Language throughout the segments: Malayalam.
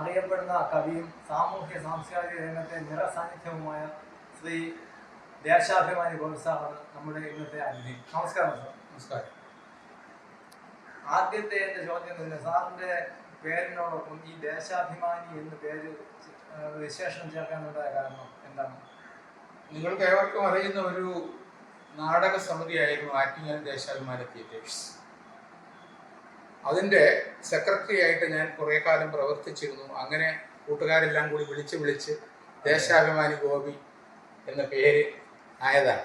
അറിയപ്പെടുന്ന കവിയും സാമൂഹ്യ സാംസ്കാരിക രംഗത്തെ നിറസാന്നിധ്യവുമായ ശ്രീ ദേശാഭിമാനി ഗോൾസാണ് നമ്മുടെ ഇന്നത്തെ അതിഥി. നമസ്കാരം സാർ. നമസ്കാരം. ആദ്യത്തെ എന്റെ ചോദ്യം തന്നെ സാറിന്റെ പേരിനോടൊപ്പം ഈ ദേശാഭിമാനി എന്ന പേര് വിശേഷണം ചേർക്കാനുണ്ടായ കാരണം എന്താണ്? നിങ്ങൾക്ക് ഏവർക്കും അറിയുന്ന ഒരു നാടക സമിതിയായിരുന്നു ആറ്റിങ്ങൽ ദേശാഭിമാന തിയേറ്റേഴ്സ്. അതിന്റെ സെക്രട്ടറി ആയിട്ട് ഞാൻ കുറേ കാലം പ്രവർത്തിച്ചിരുന്നു. അങ്ങനെ കൂട്ടുകാരെല്ലാം കൂടി വിളിച്ച് വിളിച്ച് ദേശാഭിമാനി ഗോപി എന്ന പേര് ആയതാണ്.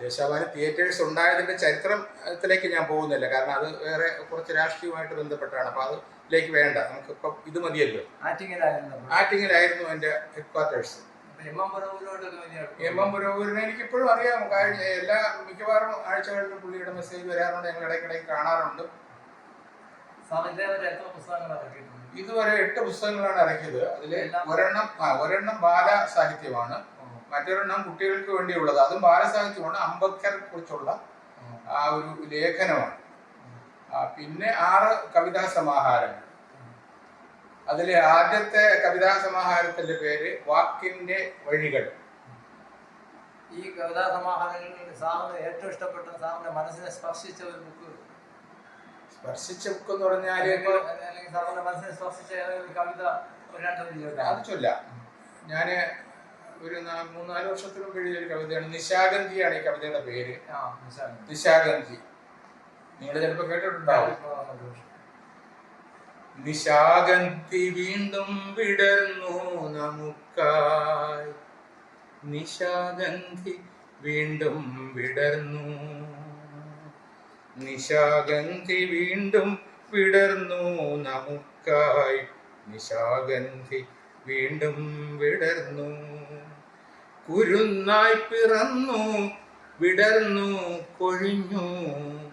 ദേശാഭിമാനി തിയേറ്റേഴ്സ് ഉണ്ടായതിന്റെ ചരിത്രത്തിലേക്ക് ഞാൻ പോകുന്നില്ല. കാരണം അത് വേറെ കുറച്ച് രാഷ്ട്രീയമായിട്ട് ബന്ധപ്പെട്ടാണ്. അപ്പോൾ അതിലേക്ക് വേണ്ട. നമുക്കിപ്പം ഇത് മതിയല്ലോ. ആറ്റിങ്ങിലായിരുന്നു ആറ്റിങ്ങിലായിരുന്നു എന്റെ ഹെഡ് ക്വാർട്ടേഴ്സ് എം എം എം എനിക്ക് ഇപ്പോഴും അറിയാം. എല്ലാ മിക്കവാറും ആഴ്ചകളിലും പുള്ളിയുടെ മെസ്സേജ് വരാറുണ്ട് ഞങ്ങൾ ഇടയ്ക്കിടയ്ക്ക് കാണാറുണ്ട്. ഇതുവരെ എട്ട് പുസ്തകങ്ങളാണ് ഇറക്കിയത്. അതിൽ ഒരെണ്ണം ഒരെണ്ണം ബാല സാഹിത്യമാണ്. മറ്റൊരെണ്ണം കുട്ടികൾക്ക് വേണ്ടിയുള്ളത്. അതും ബാലസാഹിത്യമാണ് അംബേദ്കറെ കുറിച്ചുള്ള ആ ഒരു ലേഖനമാണ്. പിന്നെ ആറ് കവിതാ സമാഹാരങ്ങൾ. അതിലെ ആദ്യത്തെ കവിതാ സമാഹാരത്തിന്റെ പേര് വാക്കിന്റെ വഴികൾ. ഈ കവിതാ സമാഹാരങ്ങളിൽ സാറിന് ഏറ്റവും ഇഷ്ടപ്പെട്ട സാറിന്റെ മനസ്സിനെ സ്പർശിച്ച ഒരു ബുക്ക് സ്പർശിച്ച ബുക്ക് എന്ന് പറഞ്ഞാൽ അല്ലെങ്കിൽ സാറിന്റെ മനസ്സിനെ സ്പർശിച്ച ഒരു കവിത ഒരു രണ്ട് അത് ചൊല്ലാം. ഞാൻ ഒരു മൂന്നാൽ വർഷത്തിന് മുമ്പ് എഴുതിയ ഒരു കവിതയാണ്. നിശാഗന്ധിയാണ് ഈ കവിതയുടെ പേര്. നിശാഗന്ധി. നിങ്ങൾ ചിലപ്പോ കേട്ടിട്ടുണ്ടാവും. നിശാഗന്ധി വീണ്ടും വിടർന്നു നമുക്കായി. നിശാഗന്ധി വീണ്ടും വിടർന്നു. നിശാഗന്ധി വീണ്ടും വിടർന്നു നമുക്കായി. നിശാഗന്ധി വീണ്ടും വിടർന്നു. കുരുന്നായി പിറന്നു വിടർന്നു കൊഴിഞ്ഞു.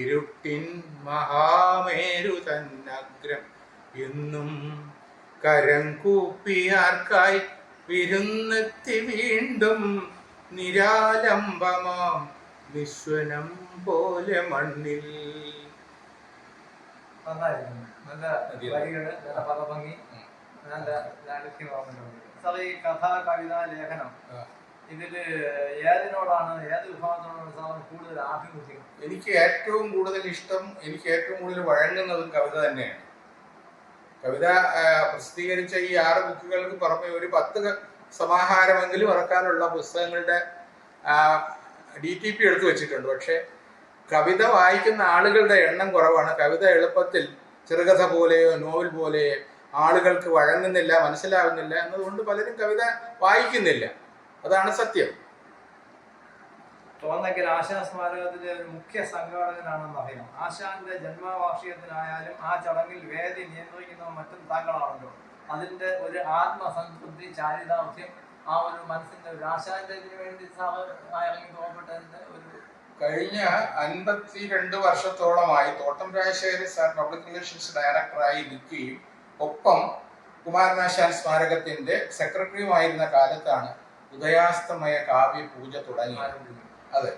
ഇരുട്ടിൻ മഹാമേരു തന്നഗ്രം. എന്നും കരം കൂപ്പിയാർക്കായി വിരുന്നെത്തി വീണ്ടും നിരാലംബമാം. വിശ്വനം പോലെ മണ്ണിൽ. നന്നായിരുന്നു. നല്ല നല്ല പദഭംഗി. നല്ല ഈ കഥ കവിത ലേഖനം ആ. ഇതിൽ ഏതിനോടാണ് ഏത് വിഭാഗത്തോടാണ് സാറിന് കൂടുതൽ ആഭിമുഖ്യം? എനിക്ക് ഏറ്റവും കൂടുതൽ ഇഷ്ടം എനിക്ക് ഏറ്റവും കൂടുതൽ വഴങ്ങുന്നതും കവിത തന്നെയാണ്. കവിത പ്രസിദ്ധീകരിച്ച ഈ ആറ് ബുക്കുകൾക്ക് പുറമെ ഒരു പത്ത് സമാഹാരമെങ്കിലും ഇറക്കാനുള്ള പുസ്തകങ്ങളുടെ ഡി ടി പി എടുത്തു വെച്ചിട്ടുണ്ട്. പക്ഷെ കവിത വായിക്കുന്ന ആളുകളുടെ എണ്ണം കുറവാണ്. കവിത എളുപ്പത്തിൽ ചെറുകഥ പോലെയോ നോവൽ പോലെയോ ആളുകൾക്ക് വഴങ്ങുന്നില്ല മനസ്സിലാവുന്നില്ല എന്നതുകൊണ്ട് പലരും കവിത വായിക്കുന്നില്ല. അതാണ് സത്യം. തോന്നയ്ക്കൽ ആശാ സ്മാരകത്തിലെ ഒരു മുഖ്യ സംഘാടകനാണെന്ന് അറിയാം. ആശാന്റെ ജന്മവാർഷികത്തിനായാലും ആ ചടങ്ങിൽ വേദി നിയന്ത്രിക്കുന്നതും മറ്റും താങ്കളാണല്ലോ. അതിന്റെ ഒരു ആത്മസംതൃപ്തി ചാരിതാർത്ഥ്യം ആ ഒരു മനസ്സിന്റെ ഒരു ആശാന്റെ വേണ്ടി ഇറങ്ങി തോന്നപ്പെട്ടതിന്റെ ഒരു കഴിഞ്ഞ അൻപത്തിരണ്ട് വർഷത്തോളമായി തോട്ടം രാജശേഖരൻ സാർ പബ്ലിക് റിലേഷൻസ് ഡയറക്ടറായി നിൽക്കുകയും ഒപ്പം കുമാരനാശാൻ സ്മാരകത്തിന്റെ സെക്രട്ടറിയുമായിരുന്ന കാലത്താണ് ഉദയാസ്തമയ കാവ്യ പൂജ തുടങ്ങിയത് അതെ.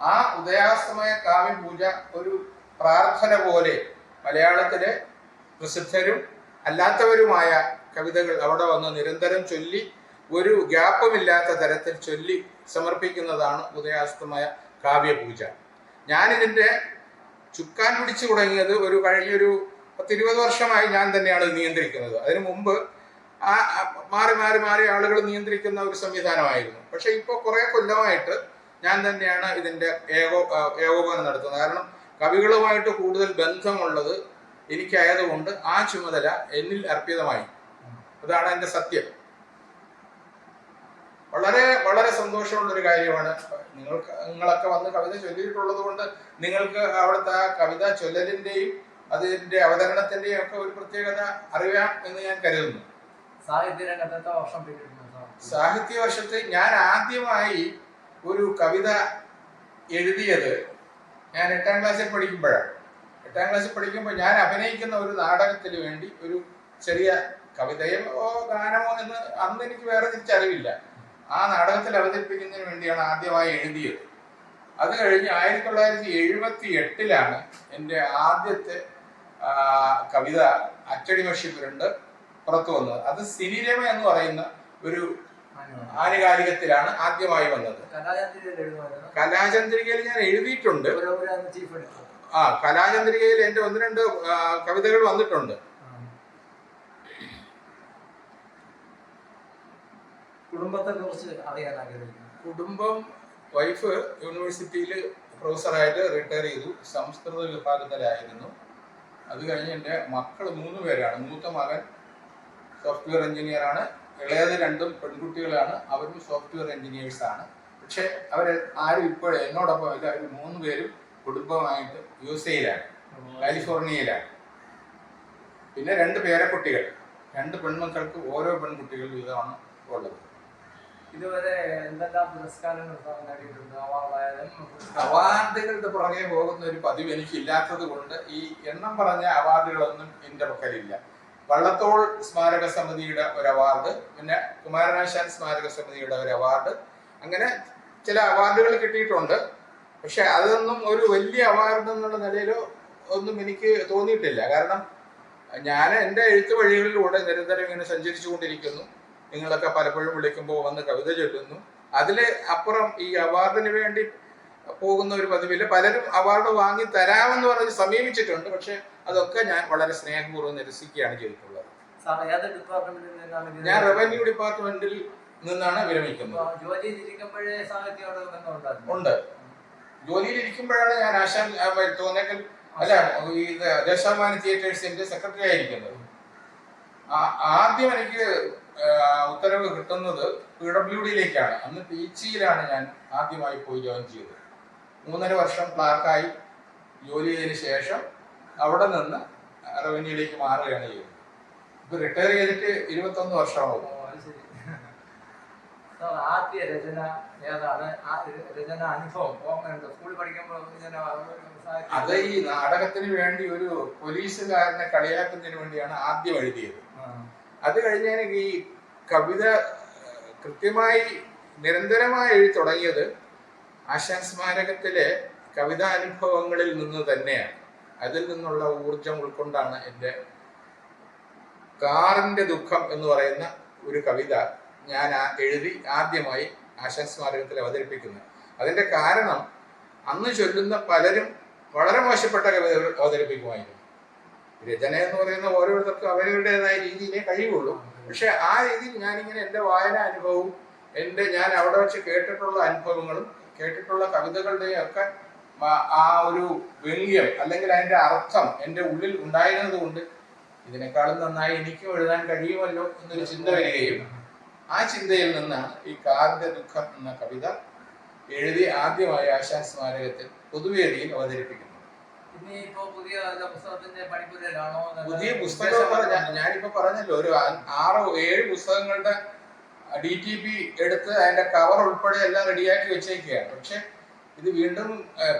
ആ ഉദയാസ്തമയ കാവ്യ പൂജ ഒരു പ്രാർത്ഥന പോലെ മലയാളത്തിലെ പ്രസിദ്ധരും അല്ലാത്തവരുമായ കവിതകൾ അവിടെ വന്ന് നിരന്തരം ചൊല്ലി ഒരു ഗ്യാപ്പുമില്ലാത്ത തരത്തിൽ ചൊല്ലി സമർപ്പിക്കുന്നതാണ് ഉദയാസ്തമയ കാവ്യപൂജ. ഞാനിതിന്റെ ചുക്കാൻ പിടിച്ചു തുടങ്ങിയത് ഒരു കഴിഞ്ഞൊരു പത്തിരുപത് വർഷമായി ഞാൻ തന്നെയാണ് നിയന്ത്രിക്കുന്നത്. അതിനു മുമ്പ് ആ മാറി മാറി മാറി ആളുകൾ നിയന്ത്രിക്കുന്ന ഒരു സംവിധാനമായിരുന്നു. പക്ഷെ ഇപ്പോൾ കുറേ കൊല്ലമായിട്ട് ഞാൻ തന്നെയാണ് ഇതിന്റെ ഏകോ ഏകോപനം നടത്തുന്നത്. കാരണം കവികളുമായിട്ട് കൂടുതൽ ബന്ധമുള്ളത് എനിക്കായതുകൊണ്ട് ആ ചുമതല എന്നിൽ അർപ്പിതമായി. അതാണ് എന്റെ സത്യം. വളരെ വളരെ സന്തോഷമുള്ള ഒരു കാര്യമാണ്. നിങ്ങൾക്ക് നിങ്ങളൊക്കെ വന്ന് കവിത ചൊല്ലിയിട്ടുള്ളത് കൊണ്ട് നിങ്ങൾക്ക് അവിടുത്തെ ആ കവിത ചൊല്ലലിന്റെയും അതിന്റെ അവതരണത്തിന്റെയും ഒക്കെ ഒരു പ്രത്യേകത അറിയാം എന്ന് ഞാൻ കരുതുന്നു. സാഹിത്യ രംഗത്ത് വർഷം സാഹിത്യ ഞാൻ ആദ്യമായി ഒരു കവിത എഴുതിയത് ഞാൻ എട്ടാം ക്ലാസ്സിൽ പഠിക്കുമ്പോഴാണ്. എട്ടാം ക്ലാസ്സിൽ പഠിക്കുമ്പോൾ ഞാൻ അഭിനയിക്കുന്ന ഒരു നാടകത്തിന് വേണ്ടി ഒരു ചെറിയ കവിതയോ ഗാനമോ എന്ന് അന്ന് എനിക്ക് വേറെ തിരിച്ചറിവില്ല ആ നാടകത്തിൽ അവതരിപ്പിക്കുന്നതിന് വേണ്ടിയാണ് ആദ്യമായി എഴുതിയത്. അത് കഴിഞ്ഞ് ആയിരത്തി തൊള്ളായിരത്തി എഴുപത്തി എട്ടിലാണ് എന്റെ ആദ്യത്തെ കവിത അച്ചടി മഷിപ്പുരുണ്ട് പുറത്തു വന്നത്. അത് സിനിരമ എന്ന് പറയുന്ന ഒരു ആനുകാലികത്തിലാണ് ആദ്യമായി വന്നത്. കലാചന്ദ്രികയിൽ ഞാൻ എഴുതിയിട്ടുണ്ട്. ആ കലാചന്ദ്രികയിൽ എന്റെ ഒന്ന് രണ്ട് കവിതകൾ വന്നിട്ടുണ്ട്. കുടുംബത്തെ കുറിച്ച് അറിയാൻ ആഗ്രഹിക്കുന്നു. കുടുംബം വൈഫ് യൂണിവേഴ്സിറ്റിയിൽ പ്രൊഫസറായിട്ട് റിട്ടയർ ചെയ്തു. സംസ്കൃത വിഭാഗത്തിലായിരുന്നു. അത് കഴിഞ്ഞ് എന്റെ മക്കൾ മൂന്ന് പേരാണ്. മൂത്ത മകൻ സോഫ്റ്റ്വെയർ എഞ്ചിനീയർ ആണ്. ഇളയത് രണ്ടും പെൺകുട്ടികളാണ്. അവരും സോഫ്റ്റ്വെയർ എഞ്ചിനീയേഴ്സ് ആണ്. പക്ഷെ അവർ ആരും ഇപ്പോൾ എന്നോടൊപ്പം ഇല്ല. അവർ മൂന്ന് പേരും കുടുംബമായിട്ട് യു എസ് എയിലാണ് കാലിഫോർണിയയിലാണ്. പിന്നെ രണ്ട് പേരക്കുട്ടികൾ. രണ്ട് പെൺമക്കൾക്ക് ഓരോ പെൺകുട്ടികൾ വീതമാണ് ഉള്ളത്. ഇതുവരെ എന്തെല്ലാം പുരസ്കാരങ്ങൾ നേടിയിട്ടുണ്ട്? അവാർഡായാലും അവാർഡുകളുടെ പുറകെ പോകുന്ന ഒരു പതിവ് എനിക്കില്ലാത്തത് കൊണ്ട് ഈ എണ്ണം പറഞ്ഞ അവാർഡുകളൊന്നും എന്റെ പക്കലില്ല. വള്ളത്തോൾ സ്മാരക സമിതിയുടെ ഒരു അവാർഡ് പിന്നെ കുമാരനാശാൻ സ്മാരക സമിതിയുടെ ഒരു അവാർഡ് അങ്ങനെ ചില അവാർഡുകൾ കിട്ടിയിട്ടുണ്ട്. പക്ഷെ അതൊന്നും ഒരു വലിയ അവാർഡ് എന്നുള്ള നിലയിലോ ഒന്നും എനിക്ക് തോന്നിയിട്ടില്ല. കാരണം ഞാൻ എന്റെ എഴുത്ത് വഴികളിലൂടെ നിരന്തരം ഇങ്ങനെ സഞ്ചരിച്ചു കൊണ്ടിരിക്കുന്നു നിങ്ങളൊക്കെ പലപ്പോഴും വിളിക്കുമ്പോൾ വന്ന് കവിത ചൊല്ലുന്നു. അതിൽ അപ്പുറം ഈ അവാർഡിന് വേണ്ടി പോകുന്ന ഒരു പതിവില്ല പലരും അവാർഡ് വാങ്ങി തരാമെന്ന് പറഞ്ഞ് സമീപിച്ചിട്ടുണ്ട്. പക്ഷെ അതൊക്കെ ഞാൻ വളരെ സ്നേഹപൂർവം നിരസിക്കുകയാണ് ചെയ്തിട്ടുള്ളത്. ഞാൻ റവന്യൂ ഡിപ്പാർട്ട്മെന്റിൽ നിന്നാണ് വിരമിക്കുന്നത്. ഉണ്ട്. ജോലിയിൽ ഇരിക്കുമ്പോഴാണ് ഞാൻ ആശാൻ തോന്നേക്കൽ അല്ല ഈ ഇത് ദേശാഭിമാനി തിയേറ്റേഴ്സിന്റെ സെക്രട്ടറി ആയിരിക്കുന്നത്. ആദ്യം എനിക്ക് ഉത്തരവ് കിട്ടുന്നത് പി ഡബ്ല്യു ഡിയിലേക്കാണ്. അന്ന് പി പീച്ചിയിലാണ് ഞാൻ ആദ്യമായി പോയി ജോയിൻ ചെയ്തത്. മൂന്നര വർഷം ക്ലാർക്കായി ജോലി ചെയ്തതിന് ശേഷം അവിടെ നിന്ന് റവന്യൂയിലേക്ക് മാറുകയാണ് ചെയ്യുന്നത്. ഇപ്പൊ റിട്ടയർ ചെയ്തിട്ട് ഇരുപത്തൊന്ന് വർഷമാവും. അത് ആദ്യ രചന ഏതാണ്? ആ രചന അനുഭവം. സ്കൂളിൽ പഠിക്കുമ്പോൾ അത് ഈ നാടകത്തിന് വേണ്ടി ഒരു പോലീസുകാരനെ കളിയാക്കുന്നതിന് വേണ്ടിയാണ് ആദ്യം എഴുതിയത്. അത് കഴിഞ്ഞ് എനിക്ക് ഈ കവിത കൃത്യമായി നിരന്തരമായി എഴുതി തുടങ്ങിയത് ആശാൻ സ്മാരകത്തിലെ കവിതാ അനുഭവങ്ങളിൽ നിന്ന് തന്നെയാണ്. അതിൽ നിന്നുള്ള ഊർജം ഉൾക്കൊണ്ടാണ് എന്റെ കാറിന്റെ ദുഃഖം എന്ന് പറയുന്ന ഒരു കവിത ഞാൻ എഴുതി ആദ്യമായി ആശാൻ സ്മാരകത്തിൽ അവതരിപ്പിക്കുന്നത്. അതിന്റെ കാരണം അന്ന് ചൊല്ലുന്ന പലരും വളരെ മോശപ്പെട്ട കവിതകൾ അവതരിപ്പിക്കുമായിരുന്നു. രചന എന്ന് പറയുന്ന ഓരോരുത്തർക്കും അവരവരുടേതായ രീതിയിലേ കഴിയുള്ളൂ. പക്ഷെ ആ രീതിയിൽ ഞാനിങ്ങനെ എന്റെ വായന അനുഭവവും എന്റെ ഞാൻ അവിടെ വെച്ച് കേട്ടിട്ടുള്ള അനുഭവങ്ങളും കേട്ടിട്ടുള്ള കവിതകളുടെയും ഒക്കെ ആ- ഒരു വ്യംഗ്യം അല്ലെങ്കിൽ അതിന്റെ അർത്ഥം എന്റെ ഉള്ളിൽ ഉണ്ടായിരുന്നത് കൊണ്ട് ഇതിനേക്കാളും നന്നായി എനിക്കും എഴുതാൻ കഴിയുമല്ലോ എന്നൊരു ചിന്ത വരികയും ആ ചിന്തയിൽ നിന്നാണ് ഈ കാറിന്റെ ദുഃഖം എന്ന കവിത എഴുതി ആദ്യമായി ആശാൻ സ്മാരകത്തിൽ പൊതുവേദിയിൽ അവതരിപ്പിക്കുന്നത് പുതിയ പുസ്തകം ഞാനിപ്പോ പറഞ്ഞല്ലോ ഒരു ആറോ ഏഴ് പുസ്തകങ്ങളുടെ ഡി ടി പി എടുത്ത് അതിന്റെ കവർ ഉൾപ്പെടെ എല്ലാം റെഡിയാക്കി വെച്ചേക്കുകയാണ്. പക്ഷെ ഇത് വീണ്ടും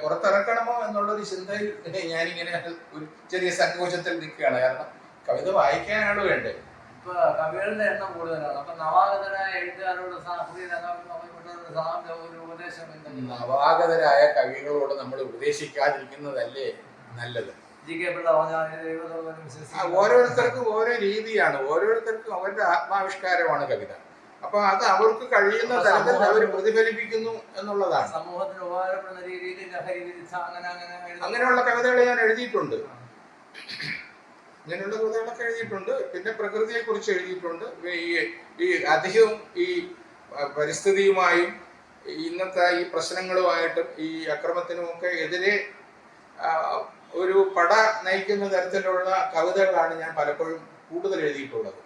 പുറത്തിറക്കണമോ എന്നുള്ള ഒരു ചിന്തയിൽ ഞാനിങ്ങനെ ഒരു ചെറിയ സങ്കോചത്തിൽ നിൽക്കുകയാണ്. കാരണം കവിത വായിക്കാനാണ് വേണ്ടത്. ഇപ്പൊ കവികളുടെ എണ്ണം കൂടുതലാണ്. അപ്പൊ നവാഗതരായ എഴുത്തുകാരോട് ഒരു ഉപദേശം നവാഗതരായ കവികളോട് നമ്മൾ ഉപദേശിക്കാതിരിക്കുന്നതല്ലേ നല്ലത്. ഓരോരുത്തർക്കും ഓരോ രീതിയാണ്. ഓരോരുത്തർക്കും അവരുടെ ആത്മാവിഷ്കാരമാണ് കവിത. അപ്പൊ അത് അവർക്ക് കഴിയുന്ന തരത്തിൽ അവർ പ്രതിഫലിപ്പിക്കുന്നു എന്നുള്ളതാണ്. സമൂഹത്തിന് ഉപകാരപ്പെടുന്ന രീതിയിൽ അങ്ങനെ അങ്ങനെ അങ്ങനെയുള്ള കവിതകൾ ഞാൻ എഴുതിയിട്ടുണ്ട്. ഇങ്ങനെയുള്ള കവിതകളൊക്കെ എഴുതിയിട്ടുണ്ട്. പിന്നെ പ്രകൃതിയെ കുറിച്ച് എഴുതിയിട്ടുണ്ട്. ഈ ഈ അധികവും ഈ പരിസ്ഥിതിയുമായും ഇന്നത്തെ ഈ പ്രശ്നങ്ങളുമായിട്ടും ഈ അക്രമത്തിനും ഒക്കെ എതിരെ ഒരു പട നയിക്കുന്ന തരത്തിലുള്ള കവിതകളാണ് ഞാൻ പലപ്പോഴും കൂടുതൽ എഴുതിയിട്ടുള്ളത്.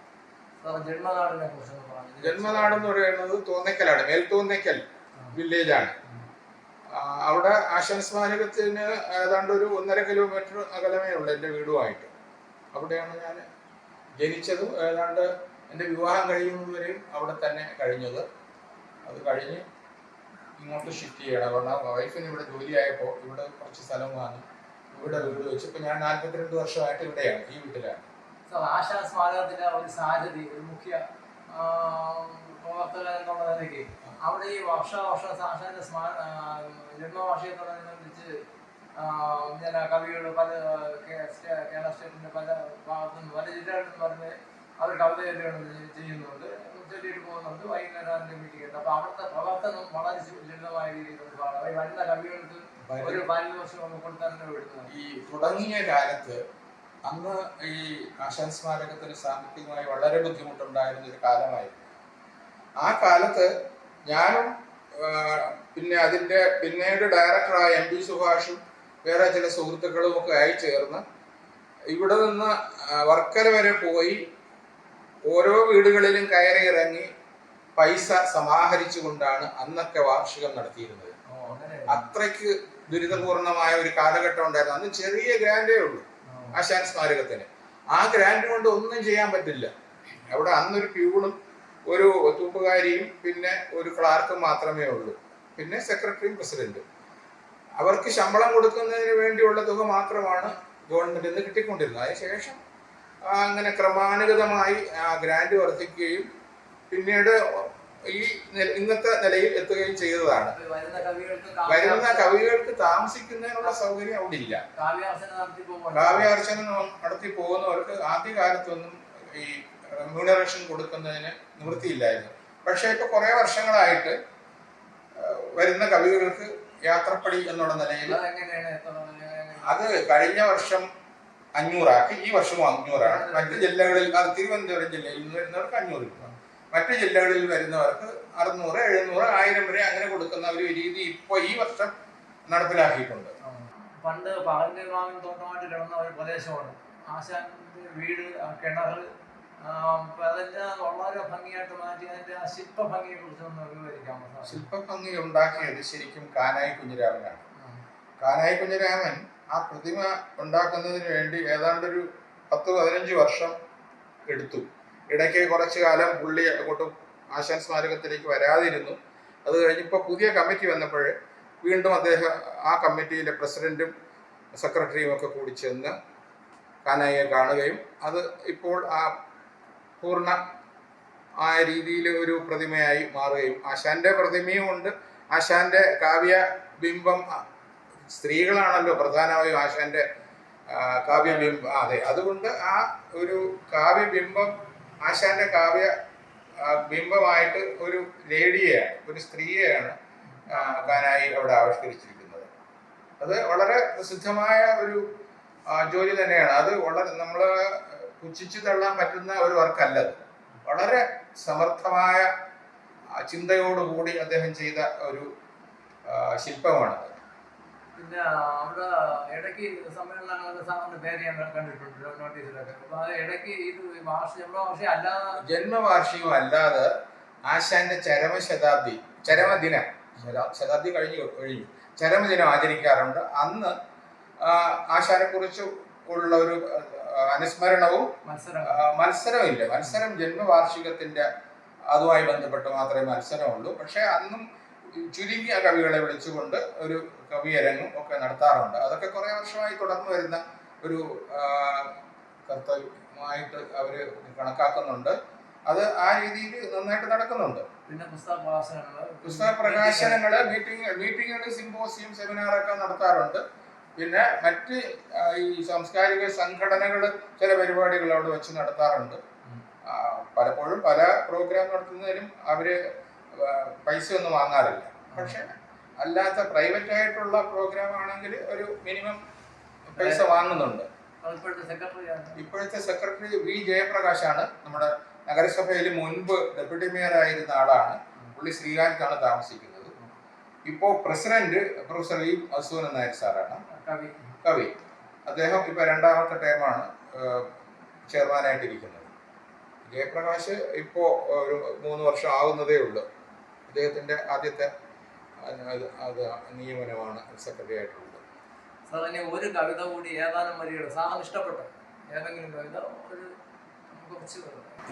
ജന്മനാടിനെ കുറിച്ച് പറഞ്ഞു ജന്മനാട് എന്ന് പറയുന്നത് തോന്നയ്ക്കലാണ് മേൽത്തോന്നയ്ക്കൽ വില്ലേജാണ് അവിടെ ആശാൻ സ്മാരകത്തിന് ഏതാണ്ട് ഒരു ഒന്നര കിലോമീറ്റർ അകലമേ ഉള്ളൂ എന്റെ വീടുമായിട്ട്. അവിടെയാണ് ഞാൻ ജനിച്ചതും. ഏതാണ്ട് എന്റെ വിവാഹം കഴിയുന്നതുവരെയും അവിടെ തന്നെ കഴിഞ്ഞത്. അത് കഴിഞ്ഞ് ഇങ്ങോട്ട് ഷിഫ്റ്റ് ചെയ്യണം. കാരണം വൈഫിന് ഇവിടെ ജോലിയായപ്പോൾ ഇവിടെ കുറച്ച് സ്ഥലം വാങ്ങി ഇവിടെ വീട് വെച്ച്. ഇപ്പം ഞാൻ നാൽപ്പത്തിരണ്ട് വർഷമായിട്ട് ഇവിടെയാണ് ഈ വീട്ടിലാണ്. ആശാ സ്മാരകത്തിന്റെ ഒരു സാധ്യത ഒരു മുഖ്യ പ്രവർത്തകൻ എന്നുള്ള നിലയ്ക്ക് അവിടെ ഈ വർഷാവർഷം ആശാന്റെ സ്മാര ജന്മവാർഷികത്തോടനുബന്ധിച്ച് ആ, ഞാൻ കവികൾ പല കേരള സ്റ്റേറ്റിന്റെ പല ഭാഗത്തു നിന്ന് പല ജില്ലകളിൽ നിന്ന് പറഞ്ഞ് അവർ കവിത ചെയ്യുന്നുണ്ട്. ചൊല്ലിയിട്ട് പോകുന്നുണ്ട്. വൈകുന്നേരം അതിന്റെ മീറ്റിംഗ് ഉണ്ട്. അപ്പൊ അവിടുത്തെ പ്രവർത്തനം വളരെ ലളിതമായ ഭാഗം അവർ വരുന്ന കവികൾക്ക് ഒരു പാലിന് വർഷം കൊടുത്താൽ ഈ തുടങ്ങിയ കാലത്ത് അന്ന് ഈ ആശാൻ സ്മാരകത്തിന് സാമ്പത്തികമായി വളരെ ബുദ്ധിമുട്ടുണ്ടായിരുന്ന ഒരു കാലമായിരുന്നു. ആ കാലത്ത് ഞാനും പിന്നെ അതിന്റെ പിന്നീട് ഡയറക്ടറായ എം പി സുഭാഷും വേറെ ചില സുഹൃത്തുക്കളും ഒക്കെ ആയി ചേർന്ന് ഇവിടെ നിന്ന് വർക്കര വർക്കല വരെ പോയി ഓരോ വീടുകളിലും കയറി ഇറങ്ങി പൈസ സമാഹരിച്ചുകൊണ്ടാണ് അന്നൊക്കെ വാർഷികം നടത്തിയിരുന്നത്. അത്രയ്ക്ക് ദുരിതപൂർണമായ ഒരു കാലഘട്ടം ഉണ്ടായിരുന്നു. അന്ന് ചെറിയ ഗ്രാൻഡേ ഉള്ളൂ. ആശാൻ സ്മാരകത്തിന്. ആ ഗ്രാൻഡ് കൊണ്ട് ഒന്നും ചെയ്യാൻ പറ്റില്ല. അവിടെ അന്നൊരു പ്യൂണും ഒരു തൂപ്പുകാരിയും പിന്നെ ഒരു ക്ലാർക്കും മാത്രമേ ഉള്ളൂ. പിന്നെ സെക്രട്ടറിയും പ്രസിഡന്റും. അവർക്ക് ശമ്പളം കൊടുക്കുന്നതിന് വേണ്ടിയുള്ള തുക മാത്രമാണ് ഗവൺമെന്റിൽ നിന്ന് കിട്ടിക്കൊണ്ടിരുന്നത്. അതിനുശേഷം അങ്ങനെ ക്രമാനുഗതമായി ആ ഗ്രാൻഡ് വർദ്ധിക്കുകയും പിന്നീട് ഈ ഇന്നത്തെ നിലയിൽ എത്തുകയും ചെയ്തതാണ്. വരുന്ന കവികൾക്ക് താമസിക്കുന്നതിനുള്ള സൗകര്യം അവിടെ ഇല്ല. കാവ്യാർച്ചന നടത്തി പോകുന്നവർക്ക് ആദ്യകാലത്തൊന്നും ഈ റെമ്യൂണറേഷൻ കൊടുക്കുന്നതിന് നിവൃത്തിയില്ലായിരുന്നു. പക്ഷേ ഇപ്പൊ കുറെ വർഷങ്ങളായിട്ട് വരുന്ന കവികൾക്ക് യാത്രപ്പടി എന്നുള്ള നിലയിൽ അത് കഴിഞ്ഞ വർഷം അഞ്ഞൂറാക്കി ഈ വർഷവും അഞ്ഞൂറാണ്. മറ്റ് ജില്ലകളിൽ അത് തിരുവനന്തപുരം ജില്ലയിൽ നിന്ന് വരുന്നവർക്ക് അഞ്ഞൂറ് രൂപ. മറ്റ് ജില്ലകളിൽ വരുന്നവർക്ക് അറുന്നൂറ് എഴുന്നൂറ് ആയിരം വരെ അങ്ങനെ കൊടുക്കുന്ന ഒരു രീതി ഇപ്പോൾ ഈ വർഷം നടപ്പിലാക്കിയിട്ടുണ്ട്. പണ്ട് പകലിന്റെ മാവിൻ തോട്ടമായിട്ട് കിടന്ന ഒരു പ്രദേശമാണ് ആശാൻ വീട് കിണർ അതെല്ലാം വളരെ ഭംഗിയായിട്ട് മാറ്റി അതിന്റെ ആ ശില്പ ഭംഗിയെ കുറിച്ച് ഒന്ന് വിവരിക്കാമോ ശില്പ ഭംഗി ഉണ്ടാക്കിയത് ശരിക്കും കാനായി കുഞ്ഞിരാമനാണ്. കാനായി കുഞ്ഞിരാമൻ ആ പ്രതിമ ഉണ്ടാക്കുന്നതിന് വേണ്ടി ഏതാണ്ടൊരു പത്ത് പതിനഞ്ച് വർഷം എടുത്തു ഇടയ്ക്ക് കുറച്ചു കാലം പുള്ളി അങ്ങോട്ടും ആശാൻ സ്മാരകത്തിലേക്ക് വരാതിരുന്നു. അത് കഴിഞ്ഞിപ്പോൾ പുതിയ കമ്മിറ്റി വന്നപ്പോൾ വീണ്ടും അദ്ദേഹം ആ കമ്മിറ്റിയിലെ പ്രസിഡന്റും സെക്രട്ടറിയും ഒക്കെ കൂടി ചെന്ന് കാനായിയെ കാണുകയും അത് ഇപ്പോൾ ആ പൂർണ ആ രീതിയിൽ ഒരു പ്രതിമയായി മാറുകയും ആശാന്റെ പ്രതിമയും ഉണ്ട്. ആശാന്റെ കാവ്യ ബിംബം സ്ത്രീകളാണല്ലോ പ്രധാനമായും ആശാന്റെ കാവ്യബിംബം അതെ. അതുകൊണ്ട് ആ ഒരു കാവ്യബിംബം ആശാന്റെ കാവ്യ ബിംബമായിട്ട് ഒരു ലേഡിയെയാണ് ഒരു സ്ത്രീയെയാണ് കാനായി അവിടെ ആവിഷ്കരിച്ചിരിക്കുന്നത്. അത് വളരെ പ്രസിദ്ധമായ ഒരു ജോലി തന്നെയാണ്. അത് വളരെ നമ്മൾ പുച്ഛിച്ചു തള്ളാൻ പറ്റുന്ന ഒരു വർക്കല്ല വളരെ സമർത്ഥമായ ചിന്തയോടുകൂടി അദ്ദേഹം ചെയ്ത ഒരു ശില്പമാണത്. പിന്നെ അവിടെ ഇടയ്ക്ക് സമ്മേളനങ്ങളൊക്കെ സാറിന്റെ പേര് ഞാൻ കണ്ടിട്ടുണ്ട് നോട്ടീസിലൊക്കെ അപ്പൊ അത് ഇടയ്ക്ക് ഇത് ഭാഷ നമ്മുടെ ഭാഷ അല്ലാതെ ജന്മവാർഷികം അല്ലാതെ ആശാന്റെ ചരമശതാബ്ദി ചരമദിനം ശതാ- ശതാബ്ദി കഴിഞ്ഞു കഴിഞ്ഞു. ചരമദിനം ആചരിക്കാറുണ്ട്. അന്ന് ആശാനെ കുറിച്ച് ഉള്ള ഒരു അനുസ്മരണവും മത്സരമില്ല. മത്സരം ജന്മവാർഷികത്തിന്റെ അതുമായി ബന്ധപ്പെട്ട് മാത്രമേ മത്സരമുള്ളൂ. പക്ഷെ അന്നും ചുരുങ്ങിയ കവികളെ വിളിച്ചുകൊണ്ട് ഒരു കവിയരങ്ങും ഒക്കെ നടത്താറുണ്ട്. അതൊക്കെ കുറെ വർഷമായി തുടർന്നു വരുന്ന ഒരു കർത്തവ്യമായിട്ട് അവർ കണക്കാക്കുന്നുണ്ട്. അത് ആ രീതിയിൽ നന്നായിട്ട് നടക്കുന്നുണ്ട്. പിന്നെ പുസ്തക പ്രകാശനങ്ങൾ മീറ്റിംഗ് മീറ്റിങ്ങുകൾ സിമ്പോസിയം സെമിനാറൊക്കെ നടത്താറുണ്ട്. പിന്നെ മറ്റ് ഈ സാംസ്കാരിക സംഘടനകൾ ചില പരിപാടികൾ അവിടെ വെച്ച് നടത്താറുണ്ട്. പലപ്പോഴും പല പ്രോഗ്രാം നടത്തുന്നതിനും അവർ പൈസ ഒന്നും വാങ്ങാറില്ല. പക്ഷെ അല്ലാത്ത പ്രൈവറ്റ് ആയിട്ടുള്ള പ്രോഗ്രാം ആണെങ്കിൽ ഒരു മിനിമം പൈസ വാങ്ങുന്നുണ്ട്. ഇപ്പോഴത്തെ സെക്രട്ടറി വി ജയപ്രകാശാണ്. നമ്മുടെ നഗരസഭയിൽ മുൻപ് ഡെപ്യൂട്ടി മേയർ ആയിരുന്ന ആളാണ്. പുള്ളി ശ്രീകാന്താണ് താമസിക്കുന്നത്. ഇപ്പോൾ president professor E Asoonan Nair സാറാണ്. കവി. കവി. അദ്ദേഹം ഇപ്പൊ രണ്ടാമത്തെ ടൈമാണ് ചെയർമാനായിട്ടിരിക്കുന്നത് ജയപ്രകാശ് ഇപ്പോ ഒരു മൂന്ന് വർഷം ആവുന്നതേ ഉള്ളൂ. അദ്ദേഹത്തിന്റെ ആദ്യത്തെ അത് നിയമനമാണ് സെക്രട്ടറി ആയിട്ടുള്ളത്. സാർ ഇനി ഒരു കവിത കൂടി ഏതാനും വരികൾ സാറിന് ഇഷ്ടപ്പെട്ട? ഏതെങ്കിലും കവിത ഒരു കുറച്ച്.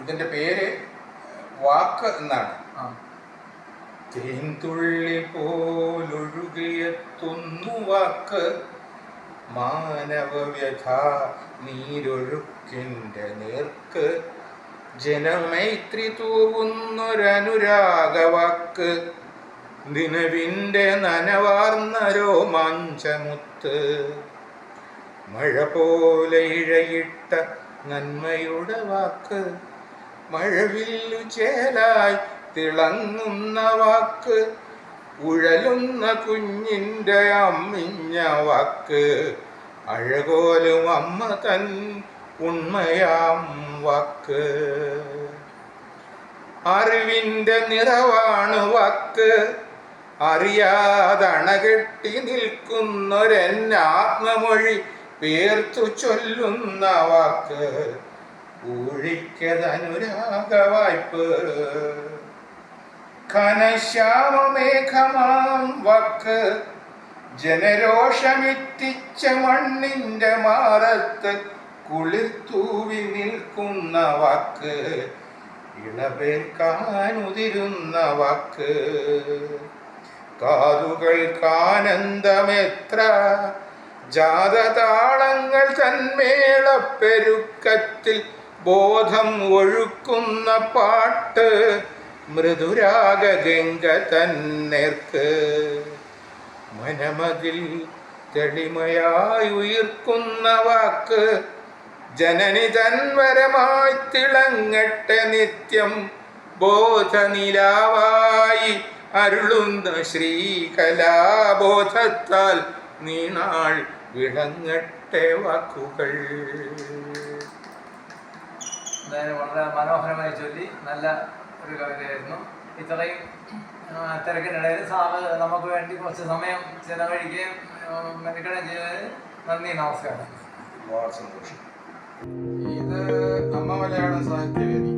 ഇതിന്റെ പേര് വാക്ക് എന്നാണ്. തേൻതുള്ളി പോലൊഴുകിയെത്തുന്നു വാക്ക്. മാനവവ്യഥ നീരൊഴുക്കിന്റെ നേർക്ക് ജനമൈത്രി തൂവുന്നൊരനുരാഗവാക്ക് ദിനവിന്റെ നനവാർന്ന രോമാഞ്ചമുത്ത് മഴ പോലെ ഇഴയിട്ട നന്മയുടെ വാക്ക് മഴവില്ലു ചേലായി തിളങ്ങുന്ന വാക്ക് ഉഴലുന്ന കുഞ്ഞിന്റെ അമ്മിഞ്ഞ വാക്ക്. അഴകോലും അമ്മ തൻ ഉണ്മയാം വാക്ക്. അറിവിന്റെ നിറവാണ് വാക്ക്. അറിയാതണകെട്ടി നിൽക്കുന്നൊരെന്നാത്മമൊഴി പേർത്തു ചൊല്ലുന്ന വാക്ക്. ഊഴിക്കതനുരാഗ വായ്പ് ഘനശ്യാമമേഘമാം വാക്ക്. ജനരോഷമിത്തിച്ച മണ്ണിന്റെ മാറത്ത് കുളിർത്തൂവി നിൽക്കുന്ന വാക്ക് ഇളവേൽക്കാനുതിരുന്ന വാക്ക്. കാതുകൾക്കാനന്ദമെത്ര ജാതതാളങ്ങൾ തന്മേളപ്പെരുക്കത്തിൽ ബോധം ഒഴുക്കുന്ന പാട്ട് മൃദുരാഗ ഗംഗ തന്നേർക്ക്. മനമതിൽ തെളിമയായി ഉയർക്കുന്ന വാക്ക് ജനനി തൻവരമായി തിളങ്ങട്ടെ നിത്യം ബോധനിലാവായി അരുളുന്ന ശ്രീകലാബോധത്താൽ നീണാൾ വിളങ്ങട്ടെ വാക്കുകൾ. വളരെ മനോഹരമായി ചൊല്ലി. നല്ല ഒരു കവിതയായിരുന്നു. ഇത്രയും തിരക്കിനിടയിൽ സാറ് നമുക്ക് വേണ്ടി കുറച്ച് സമയം ചെലവഴിക്കുകയും മെനക്കെടുകയും ചെയ്തതിന് നന്ദി നമസ്കാരം. വളരെ സന്തോഷം. ഇത് അമ്മ മലയാളം സാഹിത്യവേദി